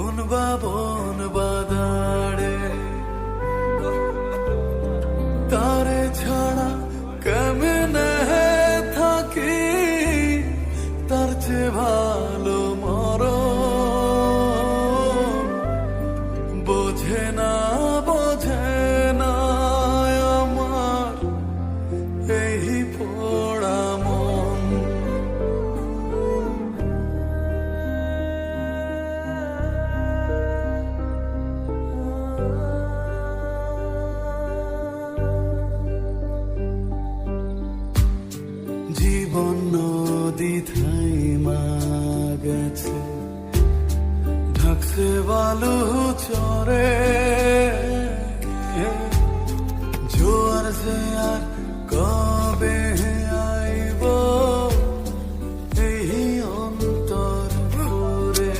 গুনবাবো আলু চরে জোয়ার সে আর কবে আইব, এই অন্তর ঘুরে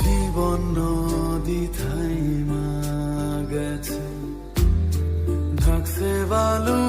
জীবন নদী থাইমা গেছে, ঢাকছে বালু